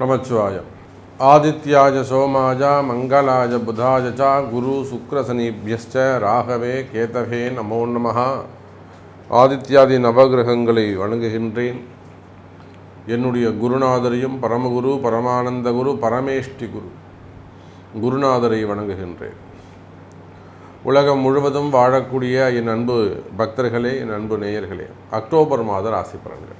நமச்சிவாயம் ஆதித்யாஜ சோமாஜ மங்களாஜ புதாஜ ச குரு சுக்ரசனிபியஸ்ச ராகவே கேதவே நமோ நமः ஆதித்யாதி நவகிரகங்களை வணங்குகின்றேன். என்னுடைய குருநாதரையும் பரமகுரு பரமானந்த குரு பரமேஷ்டி குரு குருநாதரை வணங்குகின்றேன். உலகம் முழுவதும் வாழக்கூடிய என் அன்பு பக்தர்களே என் அன்பு நேயர்களே அக்டோபர் மாத ராசி பலன்கள்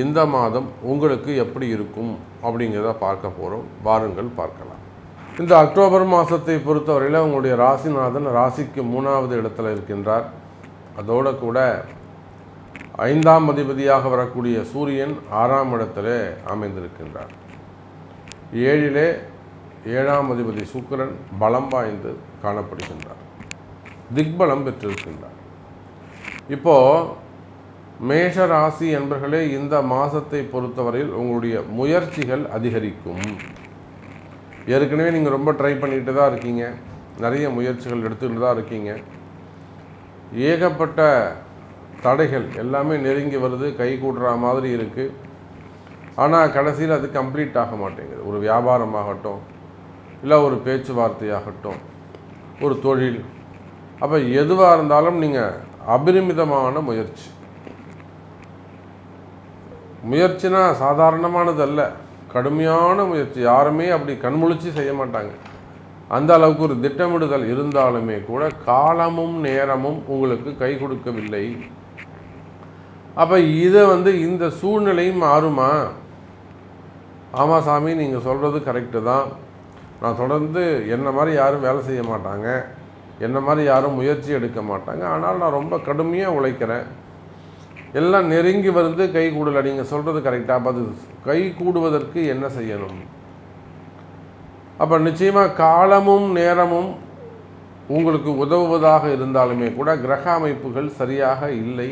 இந்த மாதம் உங்களுக்கு எப்படி இருக்கும் அப்படிங்கிறத பார்க்க போகிறோம் வாருங்கள் பார்க்கலாம். இந்த அக்டோபர் மாதத்தை பொறுத்தவரையில் உங்களுடைய ராசிநாதன் ராசிக்கு மூணாவது இடத்துல இருக்கின்றார். அதோடு கூட ஐந்தாம் அதிபதியாக வரக்கூடிய சூரியன் ஆறாம் இடத்துல அமைந்திருக்கின்றார். ஏழிலே ஏழாம் அதிபதி சுக்கிரன் பலம் வாய்ந்து காணப்படுகின்றார். திக்பலம் பெற்றிருக்கின்றார். இப்போது மேஷ ராசி என்பர்களே இந்த மாதத்தை பொறுத்தவரையில் உங்களுடைய முயற்சிகள் அதிகரிக்கும். ஏற்கனவே நீங்கள் ரொம்ப ட்ரை பண்ணிட்டு தான் இருக்கீங்க. நிறைய முயற்சிகள் எடுத்துக்கிட்டு தான் இருக்கீங்க. ஏகப்பட்ட தடைகள் எல்லாமே நெருங்கி வருது கை கூட்டுற மாதிரி இருக்குது ஆனால் கடைசியில் அது கம்ப்ளீட் ஆக மாட்டேங்குது. ஒரு வியாபாரமாகட்டும் இல்லை ஒரு பேச்சுவார்த்தையாகட்டும் ஒரு தொழில். அப்போ எதுவாக இருந்தாலும் நீங்கள் அபரிமிதமான முயற்சி. முயற்சினா சாதாரணமானது அல்ல கடுமையான முயற்சி. யாருமே அப்படி கண்முழிச்சு செய்ய மாட்டாங்க. அந்த அளவுக்கு ஒரு திட்டமிடுதல் இருந்தாலுமே கூட காலமும் நேரமும் உங்களுக்கு கை கொடுக்கவில்லை. அப்போ இதை வந்து இந்த சூழ்நிலையும் மாறுமா? ஆமாம் சாமி நீங்கள் சொல்கிறது கரெக்டு தான். நான் தொடர்ந்து என்ன மாதிரி யாரும் வேலை செய்ய மாட்டாங்க. என்ன மாதிரி யாரும் முயற்சி எடுக்க மாட்டாங்க. ஆனால் நான் ரொம்ப கடுமையாக உழைக்கிறேன். எல்லாம் நெருங்கி வந்து கை கூடல. நீங்கள் சொல்கிறது கரெக்டாக அப்போ கை கூடுவதற்கு என்ன செய்யணும்? அப்போ நிச்சயமாக காலமும் நேரமும் உங்களுக்கு உதவுவதாக இருந்தாலுமே கூட கிரக அமைப்புகள் சரியாக இல்லை.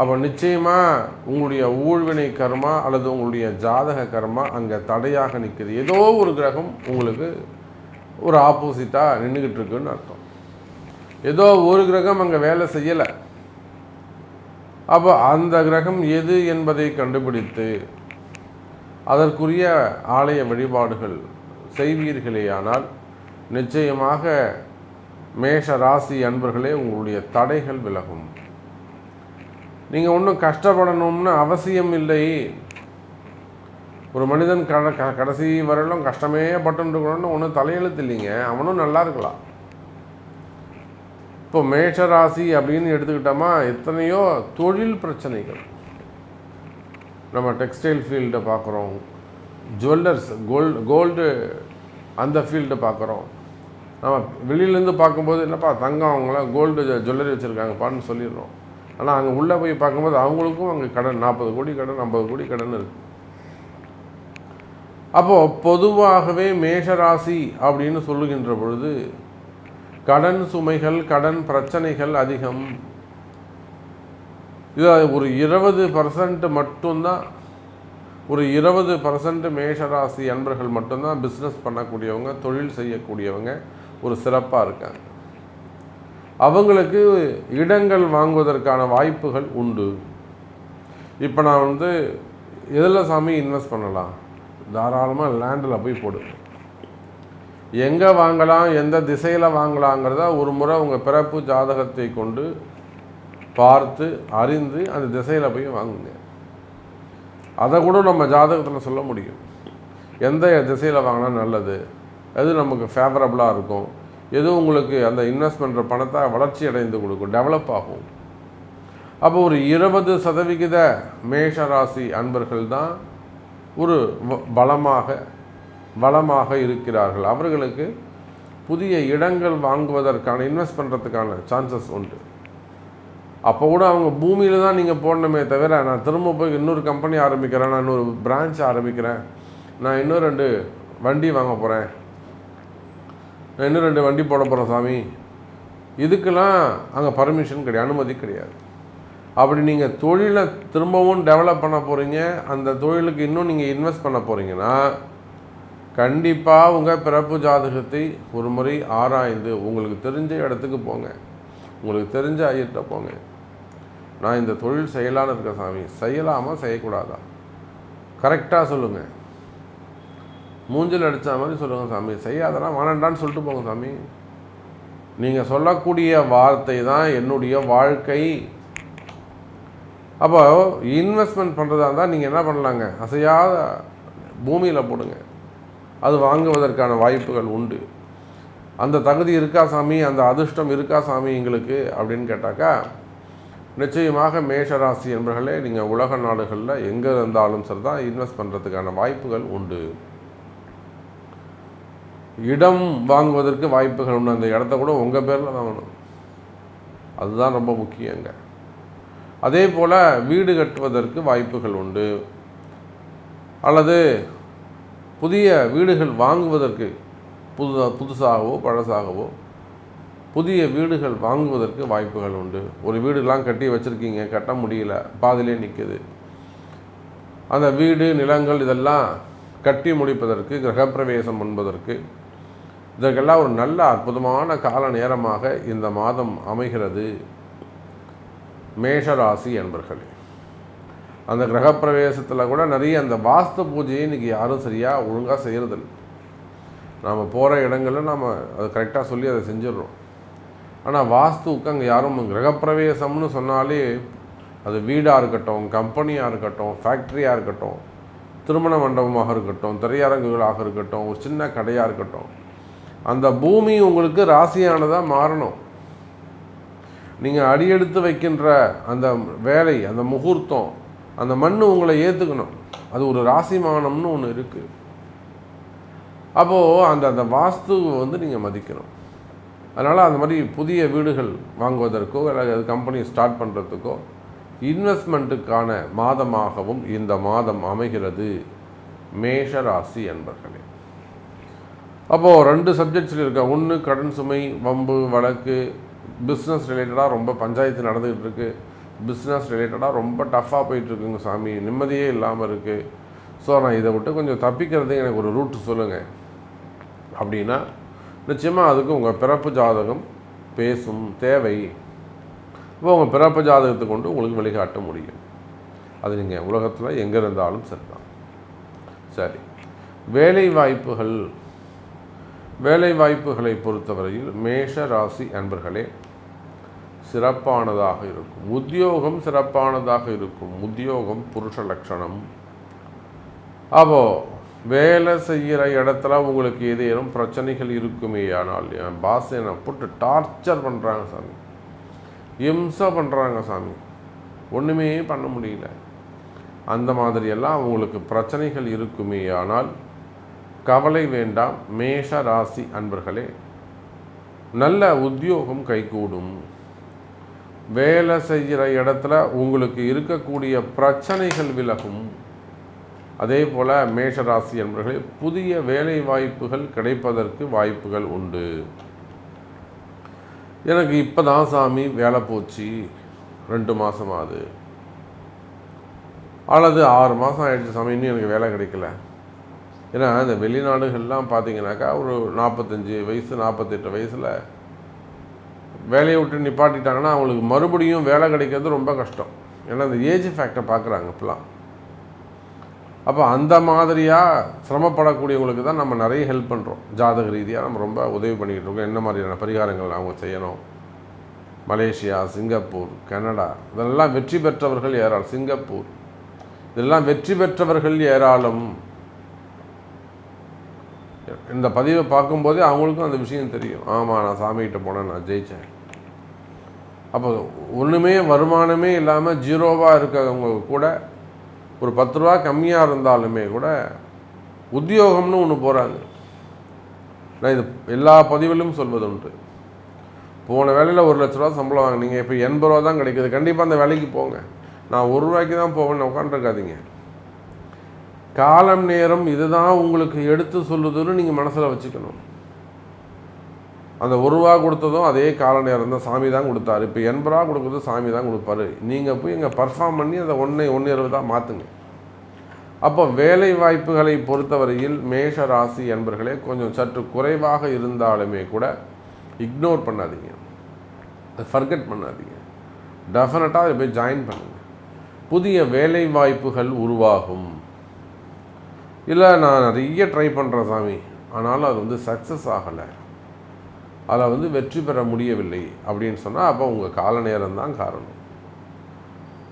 அப்போ நிச்சயமாக உங்களுடைய ஊழ்வினை கர்மா அல்லது உங்களுடைய ஜாதக கர்மா அங்கே தடையாக நிற்கிறது ஏதோ ஒரு கிரகம் உங்களுக்கு ஒரு ஆப்போசிட்டாக நின்றுக்கிட்டு இருக்குன்னு அர்த்தம். ஏதோ ஒரு கிரகம் அங்கே வேலை செய்யலை. அப்போ அந்த கிரகம் எது என்பதை கண்டுபிடித்து அதற்குரிய ஆலய வழிபாடுகள் செய்வீர்களேயானால் நிச்சயமாக மேஷ ராசி அன்பர்களே உங்களுடைய தடைகள் விலகும். நீங்கள் ஒன்றும் கஷ்டப்படணும்னு அவசியம் இல்லை. ஒரு மனிதன் கட க கடைசி வரலும் கஷ்டமே பட்டுருக்கணும்னு இருக்கணும்னு ஒன்றும் தலையெழுத்து இல்லைங்க. அவனும் நல்லா இருக்கலாம். இப்போ மேஷராசி அப்படின்னு எடுத்துக்கிட்டோமா எத்தனையோ தொழில் பிரச்சனைகள். நம்ம டெக்ஸ்டைல் ஃபீல்டை பார்க்குறோம். ஜுவல்லர்ஸ் கோல்டு கோல்டு அந்த ஃபீல்டை பார்க்குறோம். நம்ம வெளியிலேருந்து பார்க்கும்போது என்னப்பா தங்கம் அவங்களாம் கோல்டு ஜுவல்லரி வச்சுருக்காங்கப்பான்னு சொல்லிடுறோம். ஆனால் அங்கே உள்ளே போய் பார்க்கும்போது அவங்களுக்கும் அங்கே கடன் நாற்பது கோடி கடன் ஐம்பது கோடி கடன் இருக்குது அப்போது பொதுவாகவே மேஷராசி அப்படின்னு சொல்லுகின்ற பொழுது கடன் சுமைகள் கடன் பிரச்சனைகள் அதிகம். இது ஒரு இருபது பர்சன்ட் மட்டும்தான். ஒரு இருபது பர்சன்ட் மேஷராசி அன்பர்கள் மட்டும்தான் பிஸ்னஸ் பண்ணக்கூடியவங்க தொழில் செய்யக்கூடியவங்க ஒரு சிறப்பாக இருக்காங்க. அவங்களுக்கு இடங்கள் வாங்குவதற்கான வாய்ப்புகள் உண்டு. இப்போ நான் வந்து எதில் சாமி இன்வெஸ்ட் பண்ணலாம்? தாராளமாக லேண்டில் போய் போடு எங்கே வாங்கலாம் எந்த திசையில் வாங்கலாங்கிறத ஒரு முறை உங்கள் பிறப்பு ஜாதகத்தை கொண்டு பார்த்து அறிந்து அந்த திசையில் போய் வாங்குங்க. அதை கூட நம்ம ஜாதகத்தில் சொல்ல முடியும். எந்த திசையில் வாங்கினா நல்லது? எது நமக்கு ஃபேவரபுளாக இருக்கும்? எது உங்களுக்கு அந்த இன்வெஸ்ட் பண்ணுற பணத்தை வளர்ச்சி அடைந்து கொடுக்கும்? டெவலப் ஆகும். அப்போ ஒரு இருபது சதவிகித மேஷ ராசி அன்பர்கள் தான் ஒரு வ- பலமாக வளமாக இருக்கிறார்கள். அவர்களுக்கு புதிய இடங்கள் வாங்குவதற்கான இன்வெஸ்ட் பண்ணுறதுக்கான சான்சஸ் உண்டு. அப்போ கூட அவங்க பூமியில் தான் நீங்கள் போடணுமே தவிர நான் திரும்ப போய் இன்னொரு கம்பெனி ஆரம்பிக்கிறேன் நான் இன்னொரு பிரான்ச் ஆரம்பிக்கிறேன் நான் இன்னும் ரெண்டு வண்டி வாங்க போகிறேன் நான் இன்னும் ரெண்டு வண்டி போட போகிறேன் சாமி. இதுக்கெல்லாம் அங்கே பர்மிஷன் கிடையாது அனுமதி கிடையாது. அப்படி நீங்கள் தொழிலை திரும்பவும் டெவலப் பண்ண போகிறீங்க அந்த தொழிலுக்கு இன்னும் நீங்கள் இன்வெஸ்ட் பண்ண போகிறீங்கன்னா கண்டிப்பாக உங்கள் பிறப்பு ஜாதகத்தை ஒரு முறை ஆராய்ந்து உங்களுக்கு தெரிஞ்ச இடத்துக்கு போங்க. உங்களுக்கு தெரிஞ்ச ஐயர்கிட்ட போங்க. நான் இந்த தொழில் செய்யலான்னு இருக்கேன் சாமி. செய்யலாமா செய்யக்கூடாதா? கரெக்டாக சொல்லுங்கள் மூஞ்சில் அடித்த மாதிரி சொல்லுங்கள் சாமி. செய்யாதனா வேணாண்டான்னு சொல்லிட்டு போங்க சாமி. நீங்கள் சொல்லக்கூடிய வார்த்தை தான் என்னுடைய வாழ்க்கை. அப்போ இன்வெஸ்ட்மெண்ட் பண்ணுறதா இருந்தால் நீங்கள் என்ன பண்ணலாங்க? அசையாத பூமியில் போடுங்க. அது வாங்குவதற்கான வாய்ப்புகள் உண்டு. அந்த தகுதி இருக்கா சாமி? அந்த அதிர்ஷ்டம் இருக்கா சாமி எங்களுக்கு? அப்படின்னு கேட்டாக்கா நிச்சயமாக மேஷராசி என்பர்களே நீங்கள் உலக நாடுகளில் எங்கே இருந்தாலும் சரி தான் இன்வெஸ்ட் பண்ணுறதுக்கான வாய்ப்புகள் உண்டு. இடம் வாங்குவதற்கு வாய்ப்புகள் உண்டு. அந்த இடத்த கூட உங்கள் பேரில் வாங்கணும். அதுதான் ரொம்ப முக்கியங்க அதே போல் வீடு கட்டுவதற்கு வாய்ப்புகள் உண்டு. அல்லது புதிய வீடுகள் வாங்குவதற்கு புது புதுசாகவோ பழசாகவோ புதிய வீடுகள் வாங்குவதற்கு வாய்ப்புகள் உண்டு. ஒரு வீடுலாம் கட்டி வச்சுருக்கீங்க கட்ட முடியல பாதிலே நிற்குது அந்த வீடு நிலங்கள் இதெல்லாம் கட்டி முடிப்பதற்கு கிரகப்பிரவேசம் என்பதற்கு இதற்கெல்லாம் ஒரு நல்ல அற்புதமான கால நேரமாக இந்த மாதம் அமைகிறது. மேஷராசி என்பர்களே. அந்த கிரகப்பிரவேசத்தில் கூட நிறைய அந்த வாஸ்து பூஜையை இன்றைக்கி யாரும் சரியாக ஒழுங்காக செய்கிறதில்ல நாம் போகிற இடங்களில் நாம் அதை கரெக்டாக சொல்லி அதை செஞ்சிடுறோம். ஆனால் வாஸ்துவுக்கு அங்கே யாரும் கிரகப்பிரவேசம்னு சொன்னாலே அது வீடாக இருக்கட்டும் கம்பெனியாக இருக்கட்டும் ஃபேக்ட்ரியாக இருக்கட்டும் திருமண மண்டபமாக இருக்கட்டும் திரையரங்குகளாக இருக்கட்டும் ஒரு சின்ன கடையாக இருக்கட்டும். அந்த பூமி உங்களுக்கு ராசியானதாக மாறணும். நீங்கள் அடியெடுத்து வைக்கின்ற அந்த வேலை அந்த முகூர்த்தம் அந்த மண் உங்களை ஏற்றுக்கணும் அது ஒரு ராசிமானம்னு ஒன்று இருக்குது அப்போது அந்த அந்த வாஸ்துவை வந்து நீங்கள் மதிக்கணும். அதனால் அந்த மாதிரி புதிய வீடுகள் வாங்குவதற்கோ அல்லது கம்பெனி ஸ்டார்ட் பண்ணுறதுக்கோ இன்வெஸ்ட்மெண்ட்டுக்கான மாதமாகவும் இந்த மாதம் அமைகிறது மேஷ ராசி என்பர்களே அப்போது ரெண்டு சப்ஜெக்ட்ஸில் இருக்க ஒன்று கடன் சுமை வம்பு வழக்கு பிஸ்னஸ் ரிலேட்டடாக ரொம்ப பஞ்சாயத்து நடந்துகிட்டு இருக்குது பிஸ்னஸ் ரிலேட்டடாக ரொம்ப டஃப்பாக போயிட்டுருக்குங்க சாமி. நிம்மதியே இல்லாமல் இருக்குது ஸோ நான் இதை விட்டு கொஞ்சம் தப்பிக்கிறது எனக்கு ஒரு ரூட் சொல்லுங்கள் அப்படின்னா நிச்சயமாக அதுக்கு உங்கள் பிறப்பு ஜாதகம் பேசும் தேவை. இப்போ உங்கள் பிறப்பு ஜாதகத்தை கொண்டு உங்களுக்கு வழிகாட்ட முடியும். அது நீங்கள் உலகத்தில் எங்கே இருந்தாலும் சரிதான். சரி. வேலை வாய்ப்புகள். வேலை வாய்ப்புகளை பொறுத்தவரையில் மேஷ ராசி அன்பர்களே சிறப்பானதாக இருக்கும். உத்தியோகம் சிறப்பானதாக இருக்கும். உத்தியோகம் புருஷ லட்சணம். அப்போது வேலை செய்கிற இடத்துல உங்களுக்கு ஏதேனும் பிரச்சனைகள் இருக்குமே ஆனால் என் பாஸ் என்னை போட்டு டார்ச்சர் பண்ணுறாங்க சாமி. இம்சை பண்ணுறாங்க சாமி. ஒன்றுமே பண்ண முடியல. அந்த மாதிரியெல்லாம் உங்களுக்கு பிரச்சனைகள் இருக்குமே ஆனால் கவலை வேண்டாம். மேஷ ராசி அன்பர்களே நல்ல உத்தியோகம் கைகூடும். வேலை செய்கிற இடத்துல உங்களுக்கு இருக்கக்கூடிய பிரச்சனைகள் விலகும். அதே போல் மேஷராசி என்பர்களே புதிய வேலை வாய்ப்புகள் கிடைப்பதற்கு வாய்ப்புகள் உண்டு. எனக்கு இப்போ தான் சாமி வேலை போச்சு. ரெண்டு மாதம் ஆகுது. அல்லது ஆறு மாதம் ஆயிடுச்சு சாமி இன்னும் எனக்கு வேலை கிடைக்கல. ஏன்னா இந்த வெளிநாடுகள்லாம் பார்த்தீங்கன்னாக்கா ஒரு நாற்பத்தஞ்சு வயசு நாற்பத்தெட்டு வயசில் வேலையை விட்டு நிப்பாட்டிட்டாங்கன்னா அவங்களுக்கு மறுபடியும் வேலை கிடைக்கிறது ரொம்ப கஷ்டம். ஏன்னா அந்த ஏஜ் ஃபேக்டரை பார்க்குறாங்க இப்பெல்லாம். அப்போ அந்த மாதிரியாக சிரமப்படக்கூடியவங்களுக்கு தான் நம்ம நிறைய ஹெல்ப் பண்ணுறோம் ஜாதக ரீதியாக நம்ம ரொம்ப உதவி பண்ணிக்கிட்டு இருக்கோம். என்ன மாதிரியான பரிகாரங்கள் அவங்க செய்யணும்? மலேசியா சிங்கப்பூர் கனடா இதெல்லாம் வெற்றி பெற்றவர்கள் ஏராளம். சிங்கப்பூர். இதெல்லாம் வெற்றி பெற்றவர்கள் ஏராளம். இந்த பதிவை பார்க்கும்போதே அவங்களுக்கும் அந்த விஷயம் தெரியும். ஆமாம் நான் சாமிகிட்ட போனேன் நான் ஜெயித்தேன் அப்போ ஒன்றுமே வருமானமே இல்லாமல் ஜீரோவாக இருக்கிறவங்க கூட ஒரு பத்து ரூபா கம்மியாக இருந்தாலுமே கூட உத்தியோகம்னு ஒன்று போகிறாங்க நான் இது எல்லா பதிவிலும் சொல்வது உண்டு போன வேலையில் ஒரு லட்ச ரூபா சம்பளம் வாங்கினீங்க இப்போ எண்பது ரூபா தான் கிடைக்குது. கண்டிப்பாக அந்த வேலைக்கு போங்க. நான் ஒரு ரூபாய்க்கு தான் போவேன்னு உட்காந்துருக்காதீங்க காலம் நேரம் இதுதான் உங்களுக்கு எடுத்து சொல்லுதுன்னு நீங்கள் மனசில் வச்சுக்கணும். அந்த ஒரு ரூபா கொடுத்ததும் அதே கால நேரம் தான் சாமி தான் கொடுத்தாரு. இப்போ எண்பது ரூபா கொடுக்குறது சாமி தான் கொடுப்பாரு. நீங்கள் போய் இங்கே பர்ஃபார்ம் பண்ணி அதை ஒன்றை ஒன்று இருபதாக மாற்றுங்க அப்போ வேலை வாய்ப்புகளை பொறுத்தவரையில் மேஷ ராசி என்பர்களே கொஞ்சம் சற்று குறைவாக இருந்தாலுமே கூட இக்னோர் பண்ணாதீங்க. ஃபர்கட் பண்ணாதீங்க. டெஃபினட்டாக அதை போய் ஜாயின் பண்ணுங்கள் புதிய வேலை வாய்ப்புகள் உருவாகும். இல்லை நான் நிறைய ட்ரை பண்ணுறேன் சாமி. ஆனாலும் அது வந்து சக்ஸஸ் ஆகலை. அதில் வந்து வெற்றி பெற முடியவில்லை அப்படின்னு சொன்னால் அப்போ உங்கள் கால நேரம் தான் காரணம்.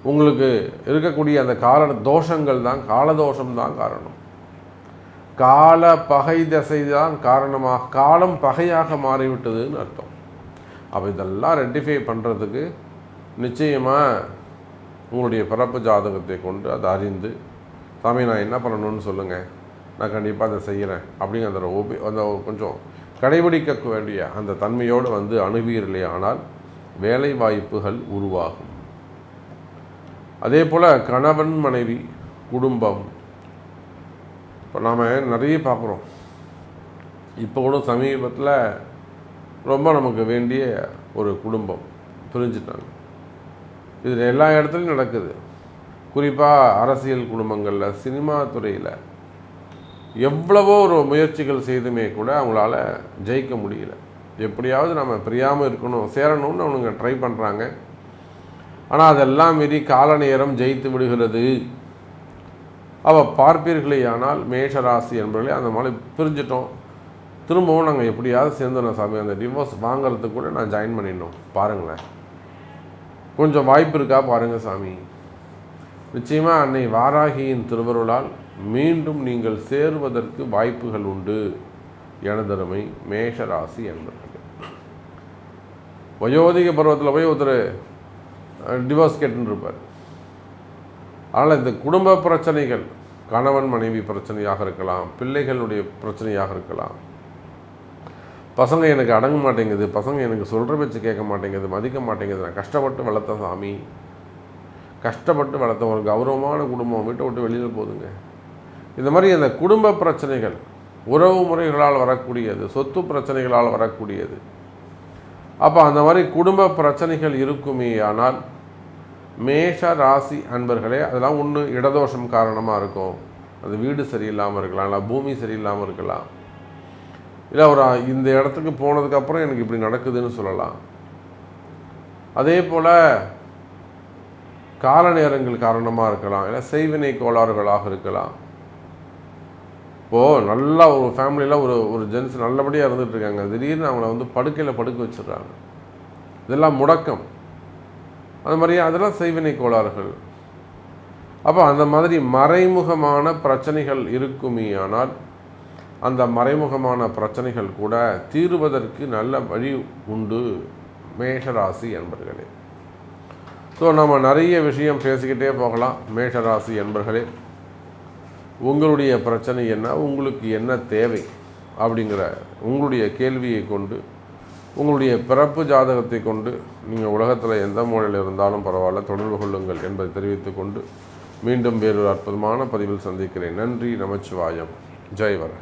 உங்களுக்கு இருக்கக்கூடிய அந்த கால தோஷங்கள் தான் காலதோஷம் தான் காரணம். கால பகை தசை தான் காரணமாக காலம் பகையாக மாறிவிட்டதுன்னு அர்த்தம். அப்போ இதெல்லாம் ரெட்டிஃபை பண்ணுறதுக்கு நிச்சயமாக உங்களுடைய பிறப்பு ஜாதகத்தை கொண்டு அதை அறிந்து சாமி நான் என்ன பண்ணணும்னு சொல்லுங்கள் நான் கண்டிப்பாக அதை செய்கிறேன் அப்படிங்கிற அந்த ஒபி அந்த கொஞ்சம் கடைபிடிக்க வேண்டிய அந்த தன்மையோடு வந்து அணுவீர்களே ஆனால் வேலை வாய்ப்புகள் உருவாகும். அதே போல் கணவன் மனைவி குடும்பம். இப்போ நாம் நிறைய பார்க்குறோம். இப்போ கூட சமீபத்தில் ரொம்ப நமக்கு வேண்டிய ஒரு குடும்பம். பிரிஞ்சிட்டாங்க. இது எல்லா இடத்துலையும் நடக்குது. குறிப்பாக அரசியல் குடும்பங்களில் சினிமா துறையில் எவ்வளவோ ஒரு முயற்சிகள் செய்துமே கூட அவங்களால ஜெயிக்க முடியல. எப்படியாவது நம்ம பிரியாமல் இருக்கணும் சேரணும்னு அவனுங்க ட்ரை பண்ணுறாங்க ஆனால் அதெல்லாம் மீறி கால நேரம் ஜெயித்து விடுகிறது. அவள் பார்ப்பீர்களே ஆனால் மேஷராசி என்பவர்களே அந்த மாதிரி பிரிஞ்சிட்டோம். திரும்பவும் நாங்கள் எப்படியாவது சேர்ந்துடணும் சாமி. அந்த டிவோர்ஸ் வாங்கிறதுக்கு கூட நான் ஜாயின் பண்ணிடணும். பாருங்களேன். கொஞ்சம் வாய்ப்பு இருக்கா பாருங்கள் சாமி. நிச்சயமாக அன்னை வாராகியின் திருவருளால் மீண்டும் நீங்கள் சேருவதற்கு வாய்ப்புகள் உண்டு. எனதருமை மேஷராசி என்பது வயோதிக பருவத்தில் போய் ஒருத்தர் டிவோர்ஸ் கேட்டுருப்பார் இருப்பார் அதனால் இந்த குடும்ப பிரச்சனைகள் கணவன் மனைவி பிரச்சனையாக இருக்கலாம் பிள்ளைகளுடைய பிரச்சனையாக இருக்கலாம். பசங்க எனக்கு அடங்க மாட்டேங்குது பசங்க எனக்கு சொல்கிற பேச்சு கேட்க மாட்டேங்குது மதிக்க மாட்டேங்குது நான் கஷ்டப்பட்டு வளர்த்த சாமி கஷ்டப்பட்டு வளர்த்த ஒரு கௌரவமான குடும்பம் வீட்டை விட்டு வெளியில் போதுங்க. இந்த மாதிரி அந்த குடும்ப பிரச்சனைகள் உறவு முறைகளால் வரக்கூடியது சொத்து பிரச்சனைகளால் வரக்கூடியது. அப்போ அந்த மாதிரி குடும்ப பிரச்சனைகள் இருக்குமே ஆனால் மேஷ ராசி அன்பர்களே அதெல்லாம் ஒன்று இடதோஷம் காரணமாக இருக்கும். அது வீடு சரியில்லாமல் இருக்கலாம் இல்லை பூமி சரியில்லாமல் இருக்கலாம். இல்லை ஒரு இந்த இடத்துக்கு போனதுக்கப்புறம் எனக்கு இப்படி நடக்குதுன்னு சொல்லலாம். அதே போல் கால நேரங்கள் காரணமாக இருக்கலாம் இல்லை செய்வினை கோளாறுகளாக இருக்கலாம். இப்போது நல்லா ஒரு ஃபேமிலியில் ஒரு ஒரு ஜென்ஸ் நல்லபடியாக இருந்துகிட்ருக்காங்க திடீர்னு அவங்கள வந்து படுக்கையில் படுக்க வச்சிடுறாங்க. இதெல்லாம் முடக்கம். அது மாதிரி அதெல்லாம் செய்வினை கோளாறுகள். அப்போ அந்த மாதிரி மறைமுகமான பிரச்சனைகள் இருக்குமே ஆனால் அந்த மறைமுகமான பிரச்சனைகள் கூட தீர்வதற்கு நல்ல வழி உண்டு. மேஷராசி என்பர்களே ஸோ நம்ம நிறைய விஷயம் பேசிக்கிட்டே போகலாம். மேஷராசி என்பர்களே உங்களுடைய பிரச்சனை என்ன? உங்களுக்கு என்ன தேவை? அப்படிங்கிற உங்களுடைய கேள்வியை கொண்டு உங்களுடைய பிறப்பு ஜாதகத்தை கொண்டு நீங்கள் உலகத்தில் எந்த மூலையில் இருந்தாலும் பரவாயில்ல தொடர்பு கொள்ளுங்கள் என்பதை தெரிவித்துக்கொண்டு மீண்டும் வேறொரு அற்புதமான பதிவில் சந்திக்கிறேன். நன்றி நமச்சிவாயம். ஜெய் வர